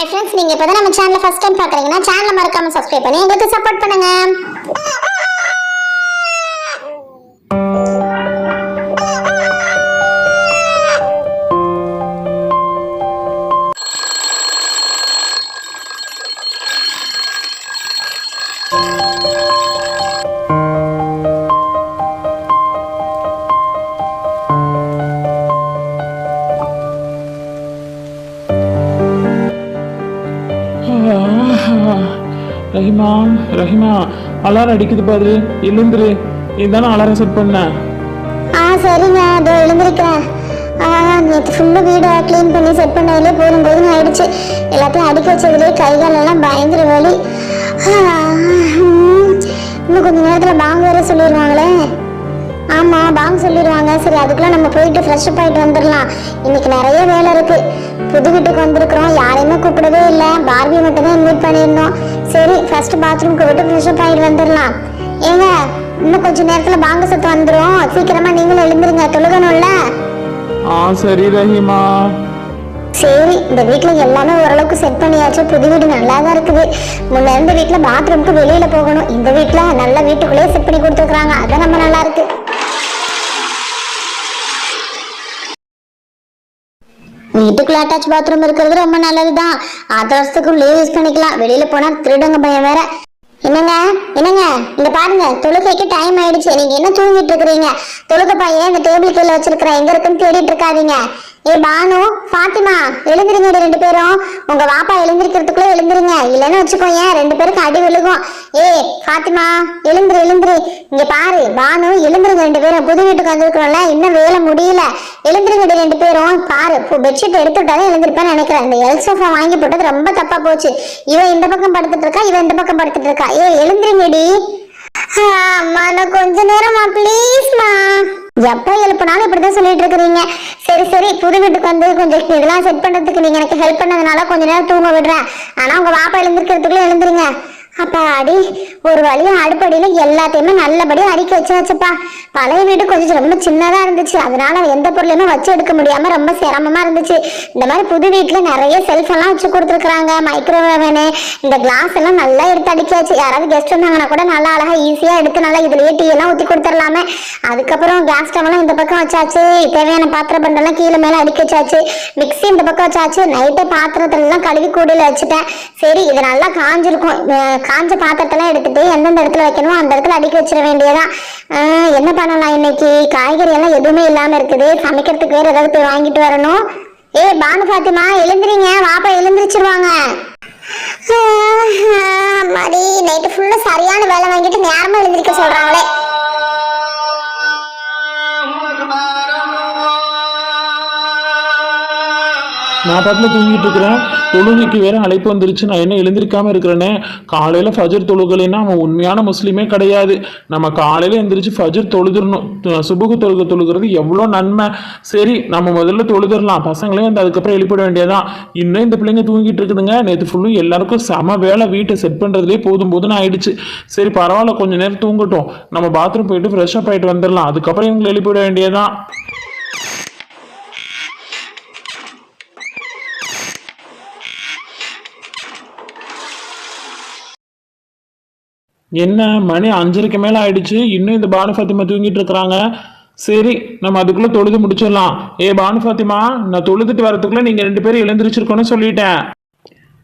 Hi friends நீங்கள் இப்போ தான் நம்ம சேனலை ஃபஸ்ட் டைம் பார்க்குறீங்கன்னா சேனலை மறக்காமல் சப்ஸ்கிரைப் பண்ணி எங்களுக்கு சப்போர்ட் பண்ணுங்கள் ரஹிமா அலாரம் அடிக்குது பாரு. எழுந்துரு. இதுதானே அலாரம் செட் பண்ண. ஆ சரிங்க. அதோ எழுந்திருக்கிறேன். ஆ நேற்று ஃபுல்லாக வீடை க்ளீன் பண்ணி செட் பண்ணதுலேயே போதும் போதும் ஆயிடுச்சு. எல்லாத்தையும் அடிக்க வச்சதுலேயே கை காலெல்லாம் பயங்கர வலி. இன்னும் கொஞ்சம் நேரத்தில் பாங்க வேற சொல்லிடுவாங்களே ஆமாம் பாங்க சொல்லிடுவாங்க சரி அதுக்குள்ளே நம்ம போயிட்டு ஃப்ரெஷ் அப் ஆகிட்டு வந்துடலாம். இன்னைக்கு நிறைய வேலை இருக்குது புது வீட்டுக்கு வந்திருக்கிறோம். யாரையுமே கூப்பிடவே இல்லை. பார்பி மட்டும் தான் இன்வைட் பண்ணியிருந்தோம். சரி ஃபர்ஸ்ட் பாத்ரூம்க்கு விட்டு ஃப்ரெஷ் அப் ஆகிட்டு வந்துடலாம். ஏங்க இன்னும் கொஞ்ச நேரத்தில் பாங்க சத்தம் வந்துடும் சீக்கிரமா நீங்களும் எழுந்துருங்க. தொழுகணும்ல? ஆ சரி ரஹிமா. சரி இந்த வீட்டில் எல்லாமே ஓரளவுக்கு செட் பண்ணியாச்சு. புது வீடு நல்லா தான் இருக்குது. முன்ன இருந்த வீட்டில் பாத்ரூம்க்கு வெளியில போகணும். இந்த வீட்டில் நல்ல வீட்டுக்குள்ளேயே செட் பண்ணி கொடுத்துருக்குறாங்க. அதான் நம்ம நல்லா இருக்கு. வீட்டுக்குள்ள அட்டாச் பாத்ரூம் இருக்கிறது ரொம்ப நல்லதுதான். ஆத்திரத்துக்குள்ளே யூஸ் பண்ணிக்கலாம். வெளியில போனா திருடங்க பையன் வேற. என்னங்க? என்னங்க? இங்க பாருங்க தொழுகைக்கு டைம் ஆயிடுச்சு. நீங்க என்ன தூங்கிட்டு இருக்கிறீங்க? தொழுகை பையன் இந்த டேபிள் கீழே வச்சிருக்கிறேன் எங்க இருக்குன்னு தேடிட்டு இருக்காதீங்க. ஏ பானு பாத்திமா எழுந்திருங்க ரெண்டு பேரும். உங்க வாப்பா எழுந்திருக்கிறதுக்குள்ள எழுந்திருங்க. இல்லைன்னு வச்சுக்கோங்க ரெண்டு பேருக்கு அடி விழுகும். ஏ பாத்திமா எழுந்துரு எழுந்துரு. இங்க பாரு பானு எழுந்திருங்க ரெண்டு பேரும். புது வீட்டுக்கு வந்திருக்கிறோம்ல இன்னும் வேலை முடியல. எழுந்திருங்க ரெண்டு பேரும். பாரு பெட்ஷீட் எடுத்து எழுந்திருப்பேன்னு நினைக்கிறேன். இந்த எல் சோஃபா வாங்கி போட்டது ரொம்ப தப்பா போச்சு. இவன் இந்த பக்கம் படுத்துட்டு இருக்கா இவன் இந்த பக்கம் படுத்துட்டு இருக்கா. ஏ எழுந்திருங்கடி. அம்மா நான் கொஞ்ச நேரமா ப்ளீஸ்மா எப்போ எழுப்பினாலும் இப்படிதான் சொல்லிட்டு இருக்கிறீங்க. சரி சரி புது வீட்டுக்கு வந்து கொஞ்சம் இதெல்லாம் செட் பண்றதுக்கு நீங்க எனக்கு ஹெல்ப் பண்ணதுனால கொஞ்ச நேரம் தூங்க விடுறேன். ஆனா உங்க பாப்பா எழுந்திருக்கிறதுக்குள்ள எழுந்துருங்க. அப்பா அடி ஒரு வழியா அடுப்படியில எல்லாத்தையுமே நல்லபடியா அடுக்கி வச்சாச்சுப்பா. பழைய வீடு கொஞ்சம் ரொம்ப சின்னதா இருந்துச்சு. அதனால எந்த பொருளையுமே வச்சு எடுக்க முடியாம ரொம்ப சிரமமா இருந்துச்சு. இந்த மாதிரி புது வீட்டுல நிறைய செல்ஃப் எல்லாம் வச்சு கொடுத்துருக்காங்க மைக்ரோவேவனு இந்த கிளாஸ் எல்லாம் நல்லா எடுத்து அடிக்காச்சு யாராவது கெஸ்ட் வந்தாங்கன்னா கூட நல்லா அழகா ஈஸியா எடுத்து நல்லா இதுலயே டீ எல்லாம் ஊத்தி கொடுத்துடலாமே. அதுக்கப்புறம் கேஸ் ஸ்டவ் எல்லாம் இந்த பக்கம் வச்சாச்சு. தேவையான பாத்திர பண்டெல்லாம் கீழே மேல அடுக்கி வச்சாச்சு. மிக்ஸி இந்த பக்கம் வச்சாச்சு. நைட்டே பாத்திரத்துல எல்லாம் கழுவி கூடையில வச்சுட்டேன். சரி இது நல்லா காஞ்சிருக்கும். காஞ்ச பாத்திரத்தெல்லாம் எடுத்துட்டு எந்தெந்த இடத்துல வைக்கணுமோ அந்த இடத்துல அடுக்கி வச்சிட வேண்டியதான் என்ன பண்ணலாம் இன்னைக்கு? காய்கறி எல்லாம் எதுவுமே இல்லாம இருக்குது. சமைக்கிறதுக்கு வேற ஏதாவது போய் வாங்கிட்டு வரணும். ஏ பானு பாத்திமா எழுந்திரிங்க. வாப்பா எழுந்திரிச்சிருவாங்க. மாதிரி நைட்டு ஃபுல்லா சரியான வேலை வாங்கிட்டு நேரமா எழுந்திருக்க சொல்றாங்களே. நான் பாட்டில் தூங்கிட்டு இருக்கிறேன். தொழுகைக்கு வேற அழைப்பு வந்துருச்சு. நான் என்ன எழுந்திருக்காம இருக்கிறேனே? காலையில ஃபஜர் தொழுகலைன்னா அவன் உண்மையான முஸ்லீமே கிடையாது. நம்ம காலையில எழுந்திரிச்சு ஃபஜர் தொழுதுறணும் சுபுகு தொழுக தொழுகிறது எவ்வளோ நன்மை. சரி நம்ம முதல்ல தொழுதுறலாம் பசங்களையும் வந்து அதுக்கப்புறம் எழுப்பிட வேண்டியதான் இன்னும் இந்த பிள்ளைங்க தூங்கிட்டு இருக்குதுங்க. நேற்று ஃபுல்லும் எல்லாருக்கும் செம வேலை. வீட்டை செட் பண்ணுறதுலேயே போதும் போதும்னு ஆயிடுச்சு. சரி பரவாயில்ல. கொஞ்ச நேரம் தூங்கட்டும். நம்ம பாத்ரூம் போயிட்டு ஃப்ரெஷ்ஷப் ஆகிட்டு ஆயிட்டு வந்துடலாம் அதுக்கப்புறம் இவங்களை எழுப்பிட வேண்டியதான் என்ன மணி அஞ்சரைக்கு மேல ஆயிடுச்சு. இன்னும் இந்த பானு ஃபாத்திமா தூங்கிட்டு இருக்கிறாங்க. சரி நம்ம அதுக்குள்ள தொழுது முடிச்சிடலாம். ஏ பானு ஃபாத்திமா நான் தொழுதுட்டு வரதுக்குள்ள நீங்க ரெண்டு பேரும் எழுந்திரிச்சிருக்கோன்னு சொல்லிட்டேன்.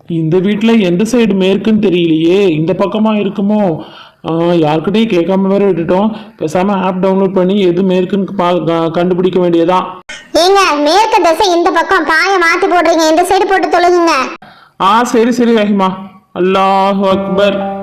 இந்த வீட்ல எந்த சைடு மேற்குன்னு தெரியலையே. இந்த பக்கமா இருக்குமோ? ஆஹ் யார்கிட்டயும் கேட்காம வேற விட்டுட்டோம். பேசாம ஆப் டவுன்லோட் பண்ணி எது மேற்குன்னு பா- கண்டுபிடிக்க வேண்டியதான் ஏங்க மேற்கு திசை இந்த பக்கம். பாய மாத்தி போடுறீங்க. இந்த சைடு போட்டு தொழுகுங்க ஆ சரி சரி ரஹிமா. அல்லாஹ் அக்பர்.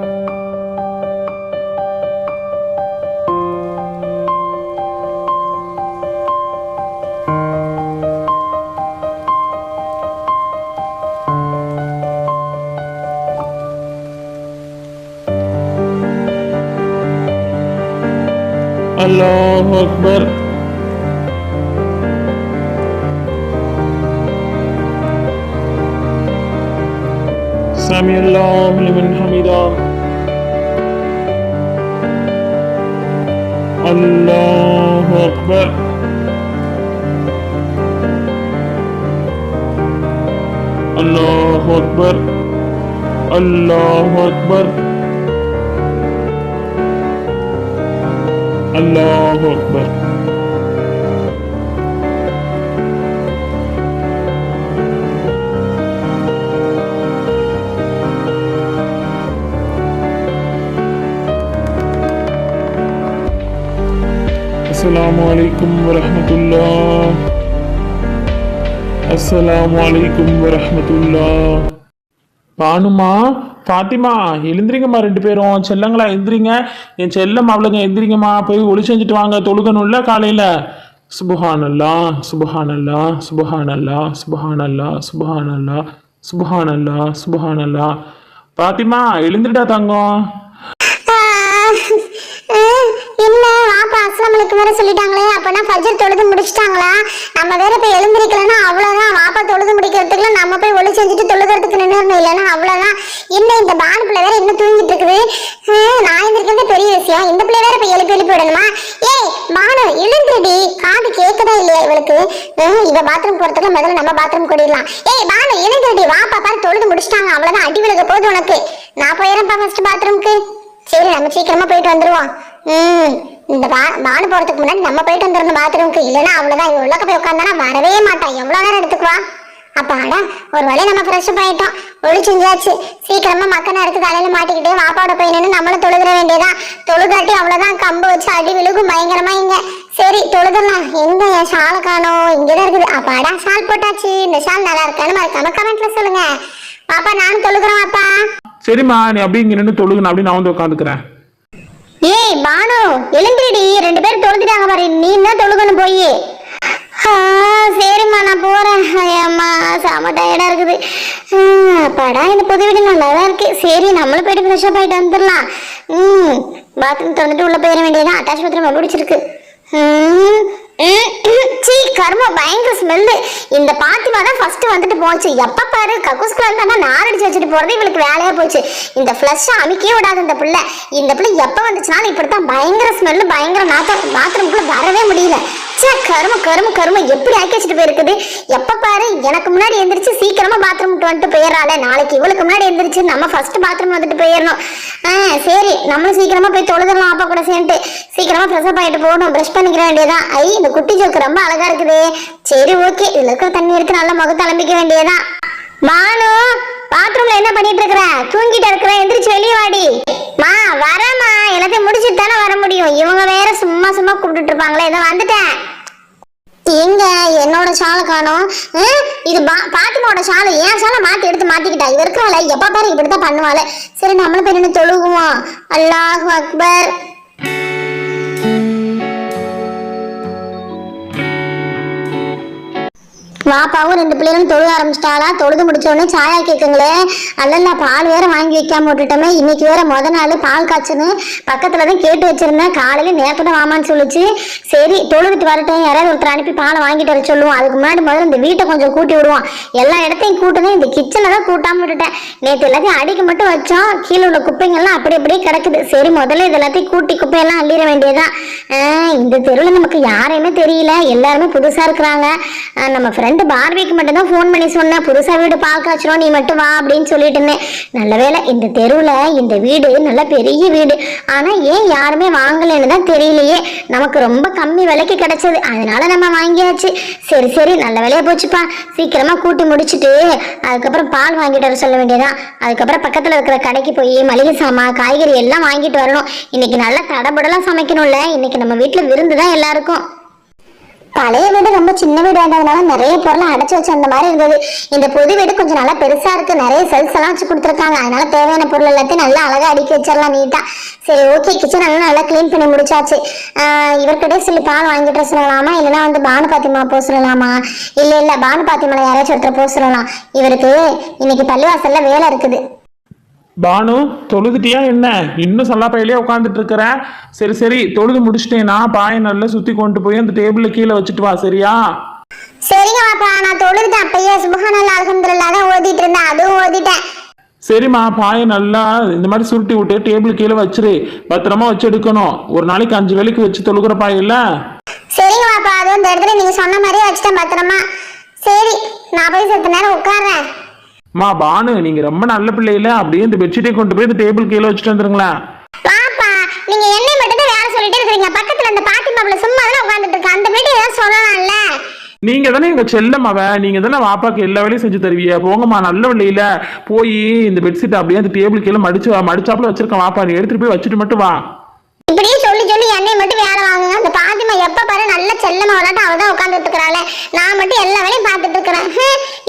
अल्लाह अकबर सामी अल्लाह लिमन हमीदा अल्लाह अकबर अल्लाह अकबर अल्लाह अकबर আল্লাহ আকবর। আসসালামু আলাইকুম রহমতুল্লাহ আসসালামু আলাইকুম রহমতুল্লাহ পানুমা பாத்திமா எழுந்திரிங்கம்மா ரெண்டு பேரும். செல்லங்களா எந்திரிங்க என் செல்லம் அவ்வளோங்க எந்திரிங்கம்மா போய் ஒளி செஞ்சுட்டு வாங்க. தொழுகணும்ல காலையில். சுபஹானல்லா சுபஹானல்லா சுபஹானல்லா சுபஹானல்லா சுபஹானல்லா சுபஹானல்லா சுபஹானல்லா. பாத்திமா எழுந்துட்டா தங்கம் என்ன வாப்பா அஸ்லாமலுக்கு சொல்லிட்டாங்களே அப்பனா ஃபஜர் தொழுது முடிச்சிட்டாங்களா? நம்ம வேற இப்ப எழுந்திருக்கலன்னா அவ்வளவுதான் வாப்பா தொழுது முடிக்கிறதுக்குள்ள நம்ம போய் ஒளி செஞ்சுட்டு தொழுகிறதுக்கு நின்று இல்லைன்னா அவ்வளவுதான். என்ன இந்த பான் பிள்ளை வேற இன்னும் தூங்கிட்டு இருக்குது? நான் எழுந்திருக்கிறது பெரிய விஷயம். இந்த பிள்ளை வேற இப்ப எழுப்பி எழுப்பி விடணுமா? ஏய் பானு எழுந்துடி காது கேட்கதா இல்லையா இவளுக்கு? இவ பாத்ரூம் போறதுக்கு முதல்ல நம்ம பாத்ரூம் கூடிடலாம் ஏய் பானு எழுந்துடி வாப்பா பாரு தொழுது முடிச்சிட்டாங்க. அவ்வளவுதான் அடி விழுக போகுது உனக்கு. நான் போயிடறேன்ப்பா ஃபர்ஸ்ட் பாத்ரூம்க்கு சரி நம்ம சீக்கிரமா போயிட்டு வந்துருவோம். ம். இந்த பானு போறதுக்கு முன்னாடி நம்ம போயிட்டு வந்துருந்த பாத்ரூமுக்கு இல்லைன்னா அவ்வளவுதான். இவ உள்ளக்க போய் உட்காந்தானா வரவே மாட்டான். எவ்வளவு நேரம் எடுத்துக்குவா அப்பாடா ஒரு வழி நம்ம ஃப்ரெஷ் அப் ஆயிட்டோம். ஒளி செஞ்சாச்சு சீக்கிரமா மக்க நேரத்துக்கு தலையில மாட்டிக்கிட்டே வாப்பாட போய் நின்று நம்மளும் தொழுதுற வேண்டியதான் தொழுதாட்டி அவ்வளவுதான் கம்பு வச்சு அடி விழுகும் பயங்கரமா இங்க. சரி தொழுதுலாம் எங்க என் ஷாலை காணோம் இங்கதான் இருக்குது. அப்பாடா ஷால் போட்டாச்சு. இந்த ஷால் நல்லா இருக்கான்னு மறக்காம கமெண்ட்ல சொல்லுங்க. பாப்பா நானும் தொழுகிறேன் பாப்பா சரிம்மா நீ அப்படி இங்க நின்று தொழுகு நான் நான் வந்து உட்காந்துக்கிறேன். ஏய் பானு எழுந்திரிடி. ரெண்டு பேரும் தொழுதுட்டாங்க பாரு. நீ என்ன தொழுகணும் போய்? சரிம்மா நான் போறேன். ஐயம்மா செம டயர்டா இருக்குது. படா இந்த புது வீடு நல்லா தான் இருக்கு. சரி நம்மளும் போயிட்டு ஃப்ரெஷ் போயிட்டு ஆயிட்டு வந்துடலாம். ம் பாத்ரூம் திறந்துட்டு உள்ள போயிட வேண்டியதான் அட்டாச் பாத்ரூம் ரொம்ப பிடிச்சிருக்கு. சீ கர்மம் பயங்கர ஸ்மெல்லு இந்த பாத்திமா தான் ஃபர்ஸ்ட் வந்துட்டு போச்சு. எப்ப பாரு கக்கூஸ்குள்ள தான் நார் அடிச்சு வச்சுட்டு போறது இவளுக்கு வேலையா போச்சு. இந்த ஃப்ளஷ் அமைக்கவே விடாது இந்த பிள்ளை. இந்த பிள்ளை எப்ப வந்துச்சுனாலும் இப்படித்தான் பயங்கர ஸ்மெல்லு பயங்கர நாத்தம். பாத்ரூம்குள்ள வரவே முடியல. சே கரும கரும கரும. எப்படி ஆக்கி வச்சுட்டு போயிருக்குது? எப்ப பாரு எனக்கு முன்னாடி எந்திரிச்சு சீக்கிரமா பாத்ரூம் விட்டு வந்துட்டு போயிடறாளே. நாளைக்கு இவளுக்கு முன்னாடி எந்திரிச்சு நம்ம ஃபர்ஸ்ட் பாத்ரூம் வந்துட்டு போயிடணும். ஆ சரி நம்மளும் சீக்கிரமா போய் தொழுதலாம் அப்பா கூட சேர்ந்துட்டு சீக்கிரமா ஃப்ரெஷ் அப் போகணும். ப்ரஷ் பண்ணிக்கிற வேண்டியதான் ஐ இந்த குட்டி ஜோக்கு ரொம்ப அழகா இருக்குது. சரி ஓகே இதுல இருக்கிற தண்ணி எடுத்து நல்லா முகத்தை அலம்பிக்க வேண்டியதான் பானு பாத்ரூம்ல என்ன பண்ணிட்டு இருக்கிற தூங்கிட்டு இருக்கிற எந்திரிச்சு வெளியே வாடி. மா வரேம்மா. எல்லாத்தையும் முடிச்சிட்டு தானே வர முடியும். இவங்க வேற சும்மா சும்மா கூப்பிட்டு இருப்பாங்களே இதோ வந்துட்டேன். எங்க? என்னோட ஷாலை காணும். இது பா- பாத்திமாவோட ஷாலை. என் ஷாலை மாத்தி எடுத்து மாத்திக்கிட்டா. இவ இருக்கிறாள. எப்ப பாரு இப்படித்தான் பண்ணுவாள். சரி நம்மளும் போய் நின்று தொழுகுவோம். அல்லாஹ் அக்பர். பாப்பாவும் ரெண்டு பிள்ளைகளும் தொழுக ஆரம்பிச்சிட்டாளா? தொழுது முடிச்ச உடனே சாயா கேட்குங்களே அல்லல்ல பால் வேற வாங்கி வைக்காம விட்டுட்டோமே. இன்னைக்கு வேற முத நாள் பால் காய்ச்சுன்னு பக்கத்துல தான் கேட்டு வச்சிருந்தேன். காலையில நேரத்தோட வாமான்னு சொல்லிச்சு. சரி தொழுதுட்டு வரட்டும். யாராவது ஒருத்தர் அனுப்பி பாலை வாங்கிட்டு வர சொல்லுவோம். அதுக்கு முன்னாடி முதல்ல இந்த வீட்டை கொஞ்சம் கூட்டி விடுவோம். எல்லா இடத்தையும் கூட்டணும் இந்த கிச்சனை தான் கூட்டாம விட்டுட்டேன். நேற்று எல்லாத்தையும் அடிக்க மட்டும் வச்சோம். கீழே உள்ள குப்பைங்கள்லாம் அப்படி அப்படியே கிடக்குது. சரி முதல்ல இது எல்லாத்தையும் கூட்டி குப்பையெல்லாம் அள்ளிட வேண்டியதுதான். ஆஹ் இந்த தெருவில் நமக்கு யாரையுமே தெரியல. எல்லாருமே புதுசா இருக்கிறாங்க. நம்ம ஃப்ரெண்டு பார்விக்கு மட்டும் தான் ஃபோன் பண்ணி சொன்னேன். புதுசா வீடு பார்க்க வச்சிரும் நீ மட்டும் வா அப்படின்னு சொல்லிட்டு இருந்தேன். நல்ல வேளை இந்த தெருவில் இந்த வீடு நல்ல பெரிய வீடு. ஆனா ஏன் யாருமே வாங்கலைன்னு தான் தெரியலையே. நமக்கு ரொம்ப கம்மி விலைக்கு கிடைச்சது. அதனால நம்ம வாங்கியாச்சு. சரி சரி நல்ல வேலையாக போச்சுப்பா. சீக்கிரமா கூட்டி முடிச்சிட்டு அதுக்கப்புறம் பால் வாங்கிட்டு வர சொல்ல வேண்டியதான் அதுக்கப்புறம் பக்கத்துல இருக்கிற கடைக்கு போய் மளிகை சாமான் காய்கறி எல்லாம் வாங்கிட்டு வரணும். இன்னைக்கு நல்லா தடபடலாம் சமைக்கணும்ல. இன்னைக்கு நம்ம வீட்டுல விருந்து தான் எல்லாருக்கும். பழைய வீடு ரொம்ப சின்ன வீடு ஆனதுனால நிறைய பொருளை அடைச்சு வச்சு அந்த மாதிரி இருந்தது. இந்த புது வீடு கொஞ்சம் நல்லா பெருசா இருக்கு. நிறைய செல்ஸ் எல்லாம் வச்சு கொடுத்துருக்காங்க. அதனால தேவையான பொருள் எல்லாத்தையும் நல்லா அழகா அடுக்கி வச்சிடலாம் நீட்டா சரி ஓகே கிச்சன் எல்லாம் நல்லா க்ளீன் பண்ணி முடிச்சாச்சு. ஆஹ் இவர்கிட்டயே சொல்லி பால் வாங்கிட்டு சொல்லலாமா? இல்லைன்னா வந்து பானு பாத்திமா போக சொல்லலாமா? இல்ல இல்ல. பானு பாத்திமால யாராச்சும் ஒருத்தர் போக சொல்லலாம். இவருக்கு இன்னைக்கு பள்ளிவாசல்ல வேலை இருக்குது. பானு தொழுதுட்டியா என்ன? இன்னும் சல்லாப்பையிலே உட்காந்துட்டு இருக்கிற சரி சரி தொழுது முடிச்சிட்டேனா? பாயை நல்லா சுத்தி கொண்டு போய் அந்த டேபிள்ல கீழே வச்சுட்டு வா சரியா? சரிங்க பாப்பா நான் தொழுதுட்டேன் அப்பயே சுபஹானல்லா அல்ஹம்துலில்லாஹ் தான் ஓதிட்டு இருந்தேன் அதுவும் ஓதிட்டேன். சரிம்மா பாயை நல்லா இந்த மாதிரி சுருட்டி விட்டு டேபிள் கீழே வச்சிரு. பத்திரமா வச்சு எடுக்கணும். ஒரு நாளைக்கு அஞ்சு வேலைக்கு வச்சு தொழுகிற பாய் இல்ல? சரிங்க பாப்பா அது இந்த இடத்துல நீங்க சொன்ன மாதிரியே வச்சுட்டேன் பத்திரமா. சரி நான் போய் செத்த நேரம் உட்கார்றேன். மா பானு நீங்க ரொம்ப நல்ல பிள்ளையில அப்படியே இந்த பெட்ஷீட்டை கொண்டு போய் இந்த டேபிள் கீழே வச்சுட்டு வந்துருங்களேன். பாப்பா நீங்க என்னை மட்டும் தான் வேலை சொல்லிட்டே இருக்கீங்க பக்கத்துல அந்த பாட்டி மாப்பிள்ள சும்மா தான் உட்காந்துட்டு இருக்கு? அந்த வீட்டு ஏதாவது சொல்லலாம்ல? நீங்க தானே எங்க செல்லம் அவ நீங்க தானே வாப்பாக்கு எல்லா வேலையும் செஞ்சு தருவீங்க போங்கம்மா நல்ல வழியில போய் இந்த பெட்ஷீட் அப்படியே அந்த டேபிள் கீழே மடிச்சு மடிச்சாப்புல வச்சிருக்கேன் வாப்பா நீ எடுத்துட்டு போய் வச்சுட்டு மட்டும் வா. இப்படியே சொல்லி சொல்லி என்னை மட்டும் வேலை வாங்குங்க. அந்த பாத்திமா எப்ப பாரு நல்ல செல்லமா விளாட்டும் அவ தான் உட்காந்துட்டு இருக்கிறாளே. நான் மட்டும் எல்லா வேலையும் பார்த்துட்டு இருக்கிறேன்.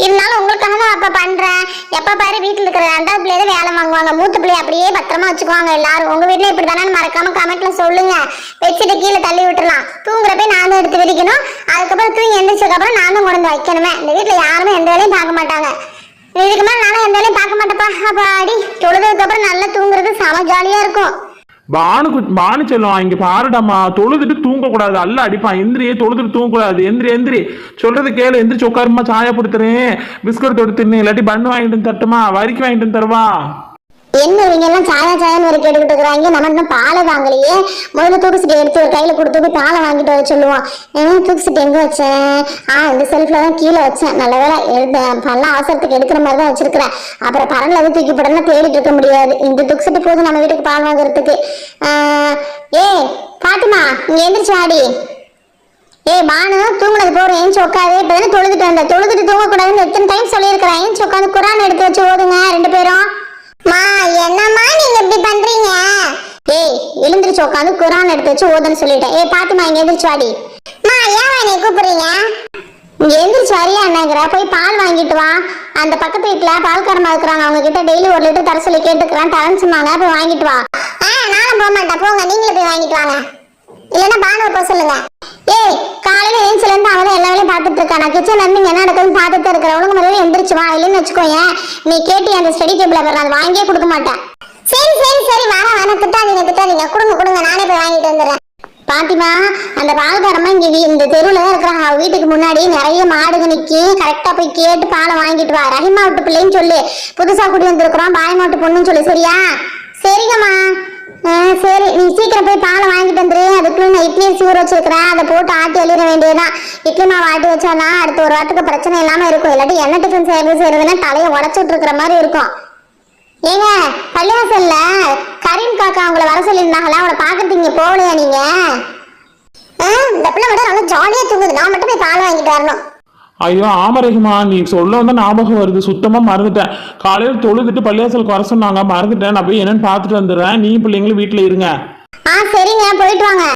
இருந்தாலும் உங்களுக்காக தான் அப்ப பண்றேன்? எப்ப பாரு வீட்டுல இருக்கிற ரெண்டாவது பிள்ளைய தான் வேலை வாங்குவாங்க. மூத்த பிள்ளைய அப்படியே பத்திரமா வச்சுக்குவாங்க எல்லாரும். உங்க வீட்டில் இப்படி தானே மறக்காம கமெண்ட்ல சொல்லுங்க. பெட்ஷீட்டை கீழே தள்ளி விட்டுலாம் தூங்குறப்ப நான் தான் எடுத்து விரிக்கணும். அதுக்கப்புறம் தூங்கி எந்திரிச்சதுக்கப்புறம் நானும் நான் தான் கொண்டு வைக்கணுமே. இந்த வீட்டில் யாருமே எந்த வேலையும் பார்க்க மாட்டாங்க. இதுக்கு மேல நானும் எந்த வேலையும் பார்க்க மாட்டேப்பா. அப்பாடி. அடி தொழுதுக்கப்புறம் நல்லா தூங்குறது செம ஜாலியா இருக்கும். பானு கு- பானு செல்லம் இங்க பாருடாமா தொழுதுட்டு தூங்கக்கூடாது. அல்ல அடிப்பான் எந்திரியே தொழுதுட்டு தூங்கக்கூடாது. எந்திரி எந்திரி. சொல்றது கேளு எந்திரிச்சு உட்காருமா சாயா கொடுத்துறேன் பிஸ்கட் தொடுத்துருந்தேன் இல்லாட்டி பண்ணு வாங்கிட்டு வந்து தட்டுமா வரிக்கு வாங்கிட்டு வந்து தருவா. என்ன இவங்க எல்லாம் சாயா சாயான்னு ஒரு கேட்டுக்கிட்டு இருக்கிறாங்க. நம்ம இன்னும் பாலை வாங்கலையே. முதல்ல தூக்குசிட்டு எடுத்து ஒரு கையில கொடுத்து பாலை வாங்கிட்டு வர சொல்லுவோம் ஏன்னா எங்கே எங்க வச்சேன்? ஆ இந்த செல்ஃப்ல தான் கீழே வச்சேன். நல்ல வேலை எடுத்தேன் பல்ல அவசரத்துக்கு எடுக்கிற மாதிரி தான் வச்சிருக்கிறேன். அப்புறம் பரன்ல வந்து தூக்கி போடணும் தேடிட்டு இருக்க முடியாது. இந்த தூக்குசிட்டு போதும் நம்ம வீட்டுக்கு பால் வாங்குறதுக்கு. ஆஹ், ஏய் பாட்டுமா இங்க எந்திரிச்சு ஆடி ஏய் பானு தூங்குனது போறேன் ஏன் சொக்காது இப்போ தானே தொழுதுட்டு வந்த. தொழுதுட்டு தூங்கக்கூடாதுன்னு எத்தனை டைம் சொல்லியிருக்கிறேன். ஏன் சொக்காந்து குரான் எடுத்து வச்சு ஓதுங்க ரெண்டு பேரும். மா என்னம்மா நீங்க இப்படி பண்றீங்க? ஏய் எழுந்திருச்சு உட்காந்து குரான் எடுத்து வச்சு ஓதுன்னு சொல்லிட்டேன். ஏய் பாத்துமா இங்க எந்திரிச்சு வாடி. மா ஏன் என்னை கூப்பிடுறீங்க? இங்க எந்திரிச்சு வரியா என்னங்கிற? போய் பால் வாங்கிட்டு வா. அந்த பக்கத்து வீட்டுல பால்காரமா இருக்கிறாங்க. அவங்க கிட்ட டெய்லி ஒரு லிட்டர் தர சொல்லி கேட்டுக்கிறேன். தரேன்னு சொன்னாங்க. போய் வாங்கிட்டு வா. ஆ நானும் போக மாட்டேன். போங்க நீங்களே போய் வாங்கிட்டு வாங்க. இல்லைன்னா பானுவை போக சொல்லுங்க. காலையில ஏஞ்சில இருந்து அவன் எல்லா வேலையும் பார்த்துட்டு இருக்கா. நான் கிச்சன்ல இருந்து என்ன நடக்குதுன்னு பார்த்துட்டு இருக்கிற ஒழுங்கு முதல்ல எந்திரிச்சு வா. இல்லைன்னு வச்சுக்கோங்க நீ கேட்டு அந்த ஸ்டடி டேபிள் பாரு. அதை வாங்கியே கொடுக்க மாட்டேன். சரி சரி சரி. வர வர திட்டாதீங்க திட்டாதீங்க. கொடுங்க கொடுங்க. நானே போய் வாங்கிட்டு வந்துடுறேன். பாத்திமா அந்த பால்காரமா இங்க இந்த தெருவுல தான் இருக்கிறாங்க. அவ வீட்டுக்கு முன்னாடி நிறைய மாடுங்க நிக்கி கரெக்டா போய் கேட்டு பாலை வாங்கிட்டு வா. ரஹிமா விட்டு பிள்ளைன்னு சொல்லு. புதுசா குடி வந்திருக்கிறோம். பாய் மாட்டு பொண்ணுன்னு சொல்லு. சரியா? சரிங்கம்மா. சரி. நீ சீக்கிரம் போய் பாலை வாங்கிட்டு வந்துரு. அதுக்குள்ள நான் இட்லி அரிசி ஊற வச்சிருக்கிறேன். அதை போட்டு ஆட்டி எழுத வேண்டியதுதான். இட்லி மாவு ஆட்டி வச்சாதான் அடுத்த ஒரு வாரத்துக்கு பிரச்சனை இல்லாம இருக்கும். இல்லாட்டி என்ன டிஃபன் செய்யறது செய்யறதுன்னா தலையை உடச்சிட்டு இருக்கிற மாதிரி இருக்கும். ஏங்க பள்ளிவாசல்ல கரீம் காக்கா அவங்கள வர சொல்லியிருந்தாங்களா? அவளை பார்க்கறதுக்கு இங்க போகலையா நீங்க? இந்த பிள்ளை மட்டும் நல்லா ஜாலியா தூங்குது. நான் மட்டும் போய் பால் வாங்கிட்டு வரணும். ஐயோ ஆமா நீ சொல்ல வந்து ஞாபகம் வருது. சுத்தமா மறந்துட்டேன். காலையில தொழுதுட்டு பள்ளியாசலுக்கு வர சொன்னாங்க. மறந்துட்டேன். நான் போய் என்னன்னு பார்த்துட்டு வந்துடுறேன். நீ பிள்ளைங்களும் வீட்டுல இருங்க. ஆ சரிங்க. போயிட்டு வாங்க.